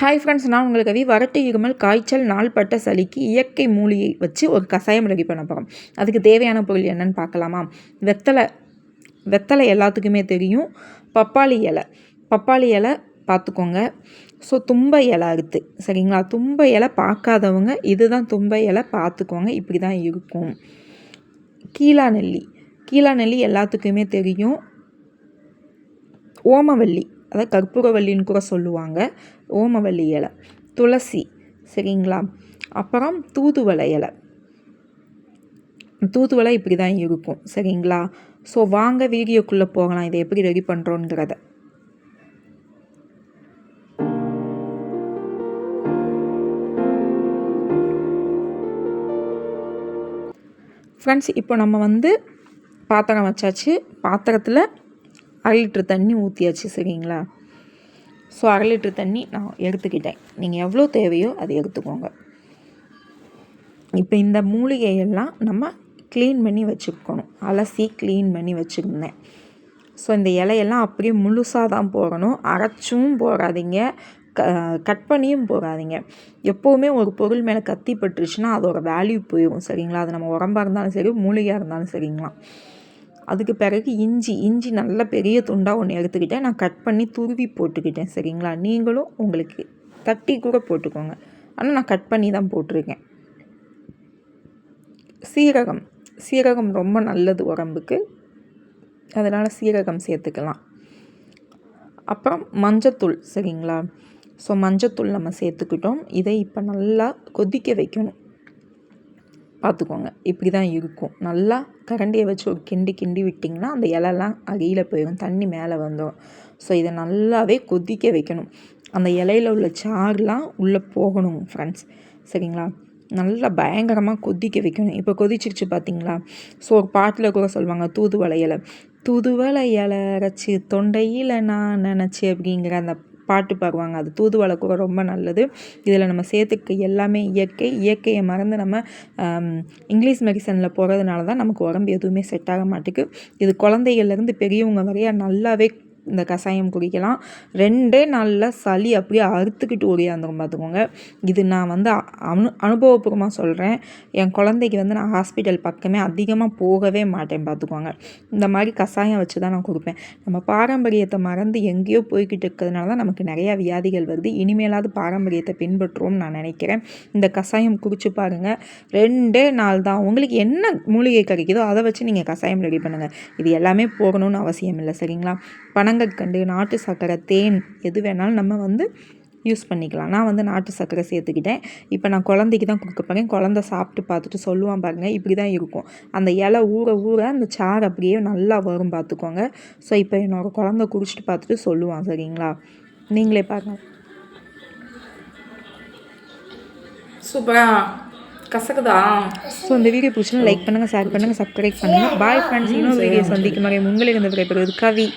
Hi friends நான் உங்களுக்கு கவி. வறட்டு இருமல் காய்ச்சல் நாள்பட்ட சளிக்கு இயற்கை மூலியை வச்சு ஒரு கஷாயம் ரெடி பண்ண போகிறோம் அதுக்கு தேவையான பொருள் என்னன்னு பார்க்கலாமா? வெத்தலை வெத்தலை எல்லாத்துக்குமே தெரியும். பப்பாளி இலை. பப்பாளி இலை பார்த்துக்கோங்க. ஸோ தும்ப இலை அறுத்து சரிங்களா? தும்ப இலை பார்க்காதவங்க இதுதான் தும்ப இலை பார்த்துக்கோங்க. இப்படி தான் இருக்கும். கீழா நெல்லி கீழா நெல்லி எல்லாத்துக்குமே தெரியும். ஓமவல்லி. அதை கற்பூரவல்லின்னு கூட சொல்லுவாங்க ஓமவல்லி இலை துளசி சரிங்களா? அப்புறம் தூதுவளை இலை. தூதுவளை இப்படி தான் இருக்கும் சரிங்களா? ஸோ வாங்க வீடியோக்குள்ளே போகலாம் இதை எப்படி ரெடி பண்ணுறோங்கிறத ஃப்ரெண்ட்ஸ் இப்போ நம்ம வந்து பாத்திரம் வச்சாச்சு. பாத்திரத்தில் அரை லிட்ரு தண்ணி ஊற்றியாச்சு சரிங்களா? ஸோ அரை லிட்ரு தண்ணி நான் எடுத்துக்கிட்டேன். நீங்கள் எவ்வளோ தேவையோ அதை எடுத்துக்கோங்க. இப்போ இந்த மூலிகையெல்லாம் நம்ம க்ளீன் பண்ணி வச்சுக்கணும். அலசி க்ளீன் பண்ணி வச்சுருந்தேன். ஸோ இந்த இலையெல்லாம் அப்படியே முழுசாக தான் போடணும். அரைச்சும் போடாதீங்க. க கட் பண்ணியும் போகாதீங்க எப்போவுமே ஒரு பொருள் மேலே கத்தி பட்டுருச்சுன்னா அதோட வேல்யூ போயிடும் சரிங்களா? அது நம்ம உடம்பாக இருந்தாலும் சரி மூலிகையாக இருந்தாலும் சரிங்களா? அதுக்கு பிறகு இஞ்சி இஞ்சி நல்ல பெரிய துண்டாக ஒன்று எடுத்துக்கிட்டேன். நான் கட் பண்ணி துருவி போட்டுக்கிட்டேன் சரிங்களா? நீங்களும் உங்களுக்கு தட்டி கூட போட்டுக்கோங்க. ஆனால் நான் கட் பண்ணி தான் போட்டிருக்கேன். சீரகம். சீரகம் ரொம்ப நல்லது உடம்புக்கு. அதனால் சீரகம் சேர்த்துக்கலாம். அப்புறம் மஞ்சத்தூள் சரிங்களா? ஸோ மஞ்சத்தூள் நம்ம சேர்த்துக்கிட்டோம். இதை இப்போ நல்லா கொதிக்க வைக்கணும். பார்த்துக்கோங்க. இப்படி தான் இருக்கும். நல்லா கரண்டியை வச்சு ஒரு கிண்டி கிண்டி விட்டிங்கன்னா அந்த இலெல்லாம் அடியில் போயிடும் தண்ணி மேலே வந்துடும் ஸோ இதை நல்லாவே கொதிக்க வைக்கணும். அந்த இலையில் உள்ள சாறுலாம் உள்ளே போகணும் ஃப்ரெண்ட்ஸ் சரிங்களா? நல்லா பயங்கரமாக கொதிக்க வைக்கணும். இப்போ கொதிச்சிருச்சு பார்த்தீங்களா ஸோ ஒரு பாட்டில் கூட சொல்லுவாங்க தூதுவளை இலை. தூதுவளை இலை அரைச்சி தொண்டையில் நான் நினச்சி அப்படிங்கிற அந்த பாட்டு பாடுவாங்க. அது தூதுவளை கூட ரொம்ப நல்லது. இதில் நம்ம சேர்த்துக்க எல்லாமே இயற்கை. இயற்கையை மறந்து நம்ம இங்கிலீஷ் மெடிசனில் போகிறதுனால தான் நமக்கு உடம்பு எதுவுமே செட் ஆக மாட்டேங்குது. இது குழந்தைகள்லேருந்து பெரியவங்க வரையா நல்லாவே இந்த கஷாயம் குடிக்கலாம். ரெண்டே நாளில் சளி அப்படியே அறுத்துக்கிட்டு ஓடியாந்துரும் பார்த்துக்கோங்க. இது நான் வந்து அனு அனுபவபூர்வமாக சொல்கிறேன் என் குழந்தைக்கு வந்து நான் ஹாஸ்பிட்டல் பக்கமே அதிகமாக போகவே மாட்டேன் பார்த்துக்கோங்க. இந்த மாதிரி கஷாயம் வச்சு தான் நான் கொடுப்பேன். நம்ம பாரம்பரியத்தை மறந்து எங்கேயோ போய்கிட்டு இருக்கிறதுனால தான் நமக்கு நிறையா வியாதிகள் வருது. இனிமேலாவது பாரம்பரியத்தை பின்பற்றுவோம்னு நான் நினைக்கிறேன். இந்த கஷாயம் குடிச்சு பாருங்கள் ரெண்டே நாள் தான். உங்களுக்கு என்ன மூலிகை கிடைக்குதோ அதை வச்சு நீங்கள் கஷாயம் ரெடி பண்ணுங்கள் இது எல்லாமே போகணும்னு அவசியம் இல்லை. சரிங்களா? பணம் பனங்கற்கண்டு நாட்டு சர்க்கரை தேன் எது வேணாலும் நம்ம வந்து யூஸ் பண்ணிக்கலாம். நான் வந்து நாட்டு சர்க்கரை சேர்த்துக்கிட்டேன். இப்போ நான் குழந்தைக்கு தான் கொடுக்க போகிறேன் குழந்த சாப்பிட்டு பார்த்துட்டு சொல்லுவான் பாருங்கள் இப்படி தான் இருக்கும். அந்த இலை ஊற ஊற அந்த சாறு அப்படியே நல்லா வரும் பார்த்துக்கோங்க. ஸோ இப்போ என்னோடய குழந்த குடிச்சிட்டு பார்த்துட்டு சொல்லுவான் சரிங்களா? நீங்களே பாருங்கள் சூப்பரா கசக்குதா? ஸோ இந்த வீடியோ பிடிச்சினா லைக் பண்ணுங்கள் ஷேர் பண்ணுங்கள் சப்ஸ்கிரைப் பண்ணுங்கள் பாய் ஃப்ரெண்ட்ஸ் இன்னும் வீடியோ சந்திக்கும் வரை உங்களிடம் விடைபெறுவது கவி.